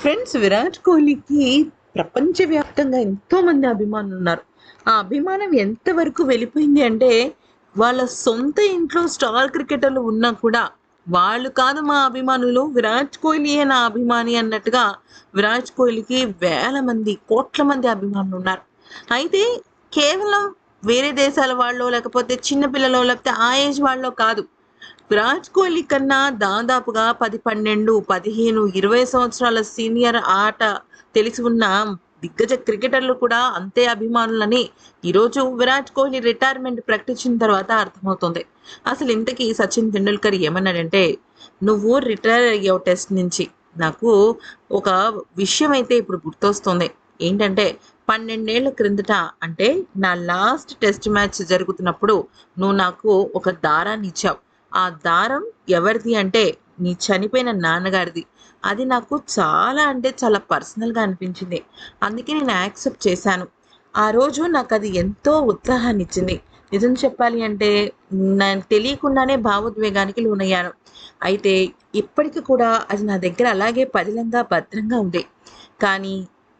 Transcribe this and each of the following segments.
Friends Virat కోహ్లీకి ప్రపంచవ్యాప్తంగా ఎంతో మంది అభిమానులు ఉన్నారు. ఆ అభిమానం ఎంతవరకు వెళ్ళిపోయింది అంటే వాళ్ళ సొంత ఇంట్లో స్టార్ క్రికెటర్లు ఉన్నా కూడా వాళ్ళు కాదు మా అభిమానులు విరాట్ కోహ్లీయే నా అభిమాని అన్నట్టుగా విరాట్ కోహ్లీకి వేల మంది కోట్ల మంది అభిమానులు ఉన్నారు. అయితే కేవలం వేరే దేశాల వాళ్ళు లేకపోతే చిన్నపిల్లలో లేకపోతే ఆ ఏజ్ వాళ్ళలో కాదు విరాట్ కోహ్లీ కన్నా దాదాపుగా పది పన్నెండు పదిహేను ఇరవై సంవత్సరాల సీనియర్ ఆట తెలిసి ఉన్న దిగ్గజ క్రికెటర్లు కూడా అంతే అభిమానులని ఈరోజు విరాట్ కోహ్లీ రిటైర్మెంట్ ప్రకటించిన తర్వాత అర్థమవుతుంది. అసలు ఇంతకీ సచిన్ తెండూల్కర్ ఏమన్నాడంటే నువ్వు రిటైర్ అయ్యావు టెస్ట్ నుంచి. నాకు ఒక విషయం అయితే ఇప్పుడు గుర్తొస్తుంది. ఏంటంటే పన్నెండేళ్ళ క్రిందట అంటే నా లాస్ట్ టెస్ట్ మ్యాచ్ జరుగుతున్నప్పుడు నువ్వు నాకు ఒక దారాన్ని ఇచ్చావు. ఆ దారం ఎవరిది అంటే నీ చనిపోయిన నాన్నగారిది. అది నాకు చాలా అంటే చాలా పర్సనల్గా అనిపించింది. అందుకే నేను యాక్సెప్ట్ చేశాను. ఆ రోజు నాకు అది ఎంతో ఉత్సాహాన్ని ఇచ్చింది నిజం చెప్పాలి అంటే నేను తెలియకుండానే భావోద్వేగానికి లోనయ్యాను. అయితే ఇప్పటికి కూడా అది నా దగ్గర అలాగే పదిలంగా భద్రంగా ఉంది. కానీ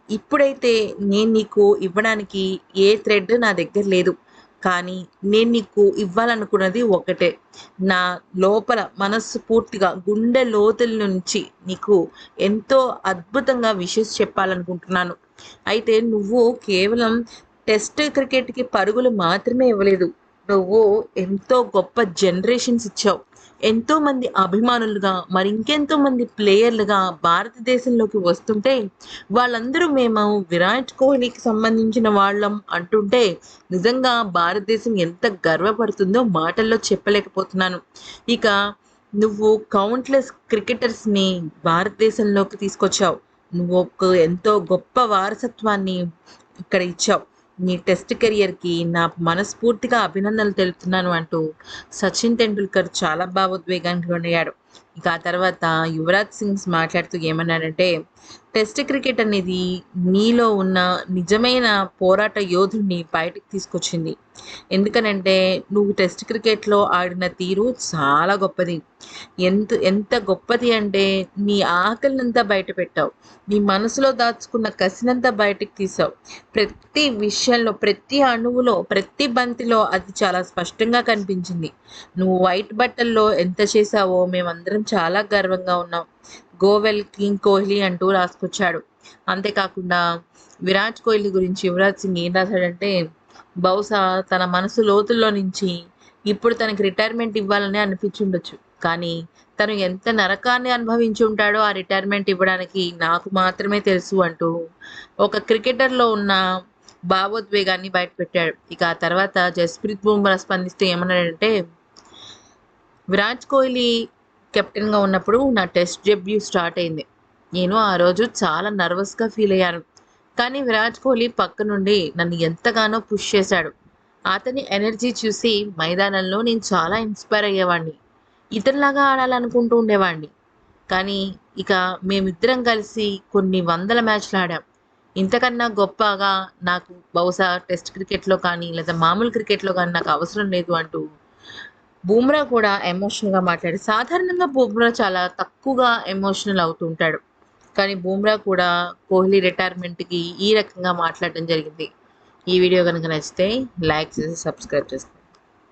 ఇప్పుడైతే నేను నీకు ఇవ్వడానికి ఏ థ్రెడ్ నా దగ్గర లేదు. కానీ నేను నీకు ఇవ్వాలనుకున్నది ఒకటే. నా లోపల మనస్సు పూర్తిగా గుండె లోతుల నుంచి నీకు ఎంతో అద్భుతంగా విషెస్ చెప్పాలనుకుంటున్నాను. అయితే నువ్వు కేవలం టెస్ట్ క్రికెట్కి పరుగులు మాత్రమే ఇవ్వలేదు. నువ్వు ఎంతో గొప్ప జనరేషన్స్ ఇచ్చావు. ఎంతో మంది అభిమానులుగా మరి ఇంకెంతో మంది ప్లేయర్లుగా భారతదేశంలోకి వస్తుంటే వాళ్ళందరూ మేము విరాట్ కోహ్లీకి సంబంధించిన వాళ్ళం అంటుంటే నిజంగా భారతదేశం ఎంత గర్వపడుతుందో మాటల్లో చెప్పలేకపోతున్నాను. ఇక నువ్వు కౌంట్లెస్ క్రికెటర్స్ని భారతదేశంలోకి తీసుకొచ్చావు. నువ్వు ఒక ఎంతో గొప్ప వారసత్వాన్ని ఇక్కడ ఇచ్చావు. నీ టెస్ట్ కెరియర్కి నా మనస్ఫూర్తిగా అభినందనలు తెలుపుతున్నాను అంటూ సచిన్ టెండూల్కర్ చాలా భావోద్వేగానికి లోనయ్యాడు. ఇక ఆ తర్వాత యువరాజ్ సింగ్స్ మాట్లాడుతూ ఏమన్నాడంటే టెస్ట్ క్రికెట్ అనేది నీలో ఉన్న నిజమైన పోరాట యోధుడిని బయటకు తీసుకొచ్చింది. ఎందుకనంటే నువ్వు టెస్ట్ క్రికెట్లో ఆడిన తీరు చాలా గొప్పది. ఎంత ఎంత గొప్పది అంటే నీ ఆకలినంతా బయట పెట్టావు. నీ మనసులో దాచుకున్న కసినంతా బయటకు తీసావు. ప్రతి విషయంలో ప్రతి అణువులో ప్రతి బంతిలో అది చాలా స్పష్టంగా కనిపించింది. నువ్వు వైట్ బట్టల్లో ఎంత చేసావో అందరం చాలా గర్వంగా ఉన్నాం. గోవెల్ కింగ్ కోహ్లీ అంటూ రాసుకొచ్చాడు. అంతేకాకుండా విరాట్ కోహ్లీ గురించి యువరాజ్ సింగ్ ఏం రాశాడంటే బహుశా తన మనసు లోతుల్లో నుంచి ఇప్పుడు తనకి రిటైర్మెంట్ ఇవ్వాలని అనిపించుండొచ్చు. కానీ తను ఎంత నరకాన్ని అనుభవించి ఉంటాడో ఆ రిటైర్మెంట్ ఇవ్వడానికి నాకు మాత్రమే తెలుసు అంటూ ఒక క్రికెటర్లో ఉన్న భావోద్వేగాన్ని బయటపెట్టాడు. ఇక ఆ తర్వాత జస్ప్రీత్ బుమ్రా స్పందిస్తూ ఏమన్నాడంటే విరాట్ కోహ్లీ కెప్టెన్గా ఉన్నప్పుడు నా టెస్ట్ డెబ్యూ స్టార్ట్ అయింది. నేను ఆ రోజు చాలా నర్వస్గా ఫీల్ అయ్యాను. కానీ విరాట్ కోహ్లీ పక్క నుండి నన్ను ఎంతగానో పుష్ చేశాడు. అతని ఎనర్జీ చూసి మైదానంలో నేను చాలా ఇన్స్పైర్ అయ్యేవాడిని ఇతరులాగా ఆడాలనుకుంటూ ఉండేవాడిని కానీ ఇక మేమిద్దరం కలిసి కొన్ని వందల మ్యాచ్లు ఆడాం. ఇంతకన్నా గొప్పగా నాకు బహుశా టెస్ట్ క్రికెట్లో కానీ లేదా మామూలు క్రికెట్లో కానీ నాకు అవసరం లేదు అంటూ బూమ్రా కూడా ఎమోషనల్గా మాట్లాడి సాధారణంగా బూమ్రా చాలా తక్కువగా ఎమోషనల్ అవుతుంటాడు. కానీ బూమ్రా కూడా కోహ్లీ రిటైర్మెంట్కి ఈ రకంగా మాట్లాడడం జరిగింది. ఈ వీడియో కనుక నచ్చితే లైక్ చేసి సబ్స్క్రైబ్ చేసుకోండి.